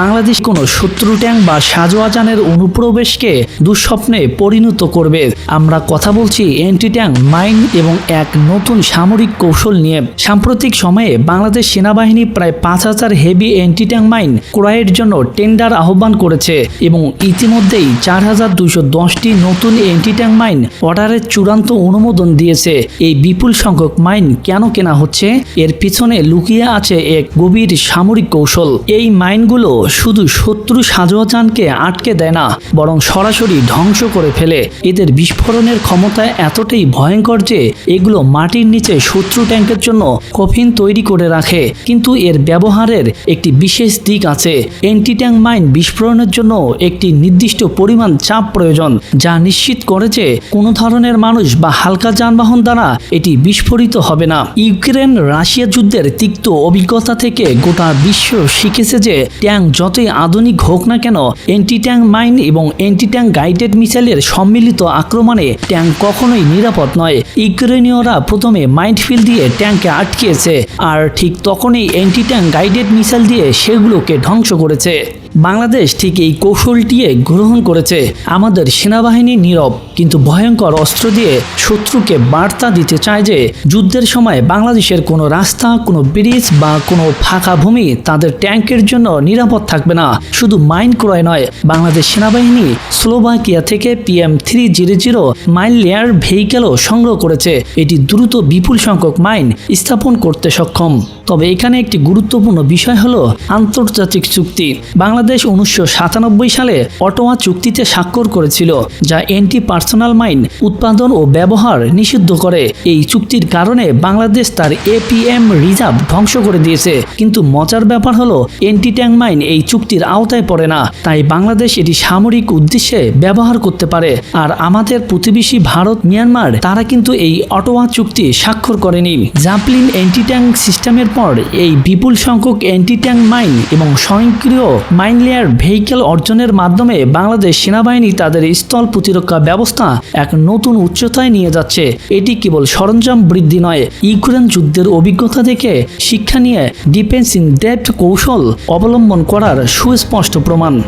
বাংলাদেশ কোনো শত্রু ট্যাঙ্ক বা সাজোয়াজানের অনুপ্রবেশকে দুঃস্বপ্নে পরিণত করবে। আমরা কথা বলছি এন্টি ট্যাঙ্ক, মাইন এবং এক নতুন সামরিক কৌশল নিয়ে। সাম্প্রতিক সময়ে বাংলাদেশ সেনাবাহিনী প্রায় পাঁচ হাজার হেভি এন্টি ট্যাঙ্ক মাইন ক্রয়ের জন্য টেন্ডার আহ্বান করেছে এবং ইতিমধ্যেই চার হাজার দুইশো দশটি নতুন এন্টি ট্যাঙ্ক মাইন অর্ডারের চূড়ান্ত অনুমোদন দিয়েছে। এই বিপুল সংখ্যক মাইন কেন কেনা হচ্ছে? এর পিছনে লুকিয়ে আছে এক গভীর সামরিক কৌশল। এই মাইনগুলো শুধু শত্রু সাজোয়াজানকে আটকে দেয় না, বরং সরাসরি ধ্বংস করে ফেলে। এদের বিস্ফোরণের ক্ষমতা এতটাই ভয়ঙ্কর যে এগুলো মাটির নিচে শত্রু ট্যাঙ্কের জন্য কফিন তৈরি করে রাখে। কিন্তু এর ব্যবহারের একটি বিশেষ দিক আছে। এন্টি ট্যাঙ্ক মাইন বিস্ফোরণের জন্য একটি নির্দিষ্ট পরিমাণ চাপ প্রয়োজন, যা নিশ্চিত করে যে কোনো ধরনের মানুষ বা হালকা যানবাহন দ্বারা এটি বিস্ফোরিত হবে না। ইউক্রেন রাশিয়া যুদ্ধের তিক্ত অভিজ্ঞতা থেকে গোটা বিশ্ব শিখেছে যে ট্যাঙ্ক যতই আধুনিক হোক না কেন এন্টি ট্যাঙ্ক মাইন এবং এন্টি ট্যাঙ্ক গাইডেড মিসাইলের সম্মিলিত আক্রমণে ট্যাঙ্ক কখনোই নিরাপদ নয়। ইউক্রেনীয়রা প্রথমে মাইন্ডফিল্ড দিয়ে ট্যাঙ্কে আটকিয়েছে আর ঠিক তখনই এন্টি ট্যাঙ্ক গাইডেড মিসাইল দিয়ে সেগুলোকে ধ্বংস করেছে। বাংলাদেশ ঠিক এই কৌশলটি গ্রহণ করেছে। আমাদের সেনাবাহিনী নীরব, কিন্তু ভয়ঙ্কর অস্ত্র দিয়ে শত্রুকে বার্তা দিতে চায় যে, যুদ্ধের সময় বাংলাদেশের কোনো রাস্তা, কোনো ব্রিজ বা কোনো ফাঁকা ভূমি তাদের ট্যাঙ্কের জন্য নিরাপদ থাকবে না। শুধু মাইন ক্রয় নয়, বাংলাদেশ সেনাবাহিনী স্লোভাকিয়া থেকে PM three zero zero mine layer ভেহিকেলও সংগ্রহ করেছে। এটি দ্রুত বিপুল সংখ্যক মাইন স্থাপন করতে সক্ষম। তবে এখানে একটি গুরুত্বপূর্ণ বিষয় হলো আন্তর্জাতিক চুক্তি। বাংলাদেশ উনিশশো সাতানব্বই সালে অটোয়া চুক্তিতে স্বাক্ষর করেছিল, যা এন্টি পার্সোনাল মাইন উৎপাদন ও ব্যবহার নিষিদ্ধ করে। এই চুক্তির কারণে বাংলাদেশ তার এপিএম রিজার্ভ ধ্বংস করে দিয়েছে। কিন্তু মজার ব্যাপার হলো, এন্টি ট্যাঙ্ক মাইন এই চুক্তির আওতায় পড়ে না। তাই বাংলাদেশ এটি সামরিক উদ্দেশ্যে ব্যবহার করতে পারে। আর আমাদের প্রতিবেশী ভারত, মিয়ানমার, তারা কিন্তু এই অটোয়া চুক্তি স্বাক্ষর করেনি। জাপলিন অ্যান্টি ট্যাঙ্ক সিস্টেমের পর এই বিপুল সংখ্যক অ্যান্টি ট্যাঙ্ক মাইন এবং স্বয়ংক্রিয় মাইন লেয়ার ভেহিকেল অর্জনের মাধ্যমে বাংলাদেশ সেনাবাহিনী তাদের স্থল প্রতিরক্ষা ব্যবস্থা এক নতুন উচ্চতায় নিয়ে যাচ্ছে। এটি কেবল সরঞ্জাম বৃদ্ধি নয়, ইউক্রেন যুদ্ধের অভিজ্ঞতা থেকে শিক্ষা নিয়ে ডিফেন্স ইন ডেপথ কৌশল অবলম্বন করার সুস্পষ্ট প্রমাণ।